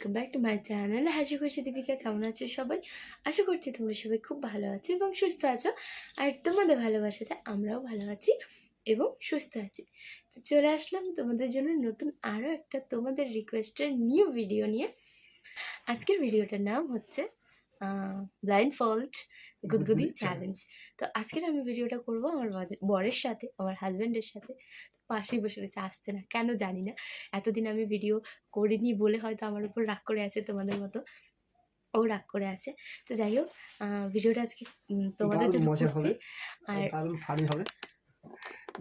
Welcome back to my channel Hasi Khushi Deepika কেমন আছো সবাই? আশা করছি তোমরা সবাই খুব ভালো আছো এবং সুস্থ আছো। আর তোমাদের ভালোবাসাতে আমরাও ভালো আছি এবং সুস্থ আছি। তো চলে আসলাম তোমাদের জন্য নতুন আরও একটা তোমাদের রিকোয়েস্টের নিউ ভিডিও নিয়ে। আজকের ভিডিওটার নাম হচ্ছে ব্লাইন্ড ফল্ট গুদগুদি চ্যালেঞ্জ তো আজকের আমি ভিডিওটা করব আমার বরের সাথে আমার হাজব্যান্ডের সাথে। পাশেই বসে রয়েছে আসছে না কেন জানি না। এতদিন আমি ভিডিও করিনি বলে হয়তো আমার উপর রাগ করে আছে তোমাদের মতো। ও রাগ করে আছে। তো যাই হোক আহ, ভিডিওটা আজকে তোমাদের জন্য মজা করছি। হবে। আর ফানি হবে।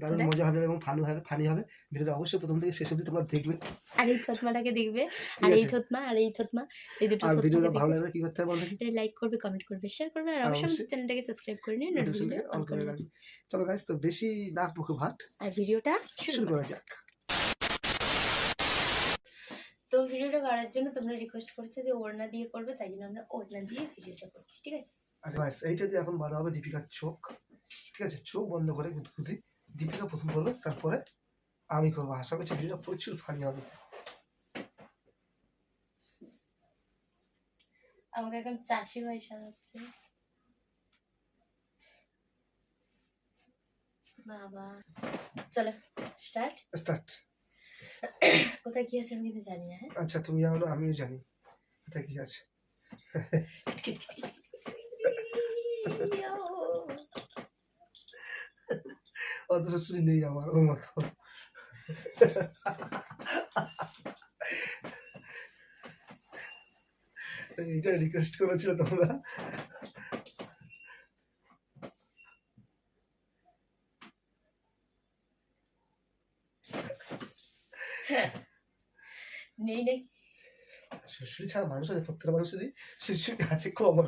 দারুণ মজা হবে এবং ফানি হবে ফানি হবে। ভিডিওটা অবশ্যই প্রথম থেকে শেষ অবধি তোমরা দেখবে। আর এই থতমাটাকে দেখবে আর এই? থতমা আর এই থতমা এই দুটো আর ভিডিওটা ভালো লাগলে কি করতে হবে বলো দেখি? লাইক করবে কমেন্ট করবে শেয়ার করবে আর অবশ্যই চ্যানেলটাকে সাবস্ক্রাইব করে নিয়ে নোটিফিকেশন অন করে রাখবে। চলো গাইস তো বেশি নাক মুখে ভাট আর ভিডিওটা শুরু শুরু করা যাক। তো ভিডিওটা করার জন্য তোমরা রিকোয়েস্ট করছে যে ওড়না দিয়ে করবে তাই জন্য আমরা ওড়না দিয়ে ভিডিওটা করছি ঠিক আছে? আর গাইস এইটা দিয়ে এখন বাঁধা হবে দীপিকার চোখ। ঠিক আছে চোখ বন্ধ করে গুদগুদি। দীপিকা প্রথম করবে তারপরে আমি করব। আশা করছি ভিডিওটা প্রচুর ফানি হবে। আমাকে এখন চাষি ভাই সাজাচ্ছে। বাবা। চলো স্টার্ট স্টার্ট কোথায় কি আছে আমি কিন্তু জানি না হ্যাঁ? আচ্ছা তুমি জানো আমিও জানি। এটা কি আছে? অত শাশুড়ি নেই আমার ও মা এইটা রিকোয়েস্ট করেছিল তোমরা। নেই নেই। শ্বশুরি ছাড়া মানুষ আছে প্রত্যেকটা মানুষেরই শ্বশুরি আছে কম আর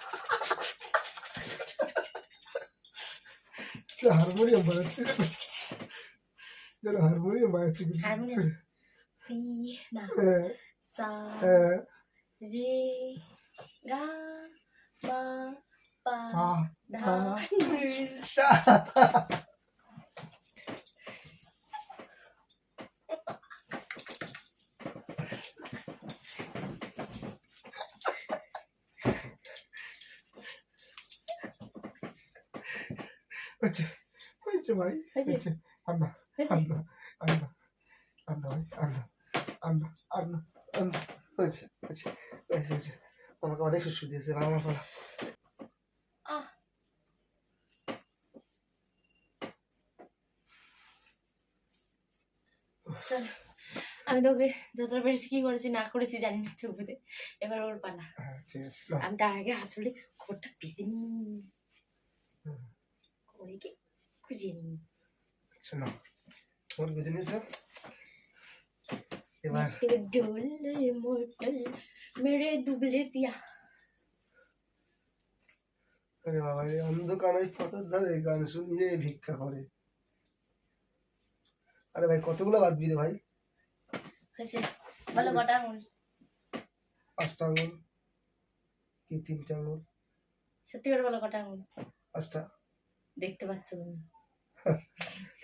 हारमोनियम बजाते चलो हारमोनियम बजाते हैं हारमोनियम पी ना सा रे गा पा पा धा नी सा হয়েছে হয়েছে ভাই হয়েছে? আন্না ভাই হয়েছে হয়েছে হয়েছে হয়েছে আমাকে অনেক সুস্থ দিয়েছে আমার চলো আমি তোকে যতটা পেরেছি কি করেছি না করেছি জানি না ছবিতে এবার ওর পালা ঠিক আছে আমি তার আগে হাতলে খোরটা পেতে নিই ওদিকে খুঁজিয়ে নিই শোনো ওর বুঝে নিয়েছো এবার ডোল মোটল মেরে দুবলে পিয়া আরে বাবা এই অন্ধকার ওই পথের ধারে গান শুনিয়ে ভিক্ষা করে আরে ভাই কতগুলো বাদ রে ভাই হয়েছে বলো কটা আঙুল পাঁচটা আঙুল কি তিনটা আঙুল সত্যি করে বলো কটা আঙুল পাঁচটা দেখতে পাচ্ছ তুমি।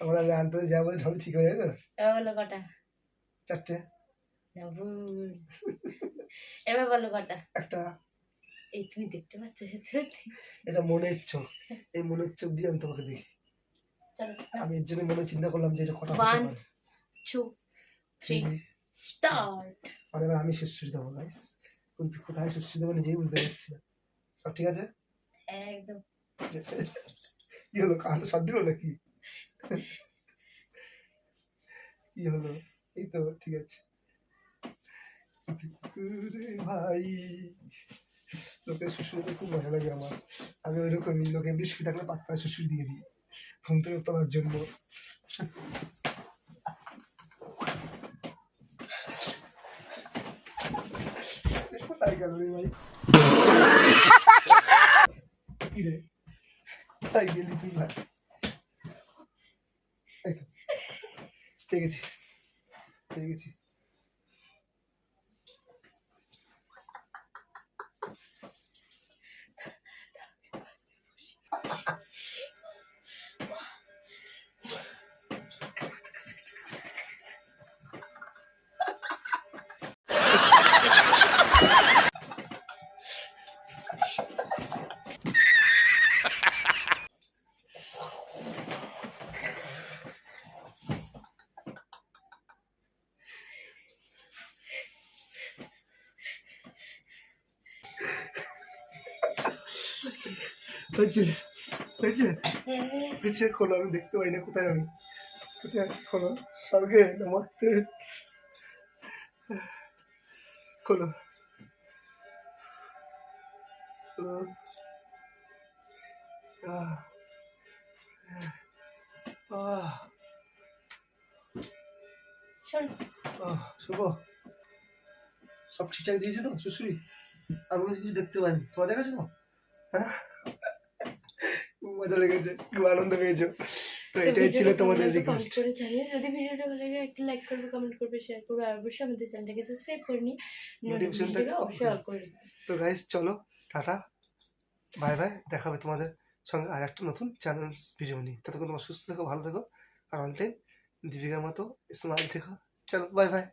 আমরা আমি আনতে যা বলি সব ঠিক হয়ে এবার বলো কটা। চারটে? না ভুল। এবার বলো কটা। একটা। এই তুমি দেখতে পাচ্ছ সত্যি এটা মনের চোখ। এই মনের চোখ দিয়ে আমি তোমাকে দেখি। আমি এর জন্য মনে চিন্তা করলাম যে এটা কটা পারে। Two three. স্টার্ট মানে আমি সুশ্রী দেবো গাইস কিন্তু কোথায় সুশ্রী দেবো নিজেই বুঝতে পারছি না। সব ঠিক আছে? একদম। কি হলো কানটা সব দিল নাকি? কি হলো এই তো, ঠিক আছে। ভাই লোকে শ্বশুর খুব মজা লাগে আমার। আমি ওইরকমই, লোকে বৃষ্টি থাকলে পাত্তা শ্বশুর দিয়ে দিই। ঘুম থেকে তোলার জন্য। তাই কেন রে ভাই? রে? কি তাই গেলি তুই ভাই এই তো। পেয়ে গেছি। ha. গেছি। হয়েছে? হয়েছে? হয়েছে? খোলো আমি দেখতে পাই না। কোথায় আমি? কোথায় আছি? খোলো। স্বর্গে না মরতে খোলো। শুভ। সব ঠিকঠাক দিয়েছে তো? শুশুরি আমি কিছু দেখতে পাইনি। তোমার দেখেছ তো? হ্যাঁ? মজা লেগেছে খুব আনন্দ পেয়েছ। তো এটাই ছিল তোমাদের রিকোয়েস্ট করে জানিয়ে যদি ভিডিওটা ভালো লাগে একটা লাইক করবে কমেন্ট করবে শেয়ার করবে আর অবশ্যই আমাদের চ্যানেলটাকে সাবস্ক্রাইব করে Notification-টাকে নোটিফিকেশনটাকে অবশ্যই করে অল করে তো গাইস চলো টাটা। বাই বাই দেখাবে তোমাদের সঙ্গে আর একটা নতুন চ্যানেল ভিডিও নিয়ে। ততক্ষণ তোমার সুস্থ থেকো ভালো থেকো। আর টাইম দীপিকার মতো স্মাইল থেকো। চলো বাই বাই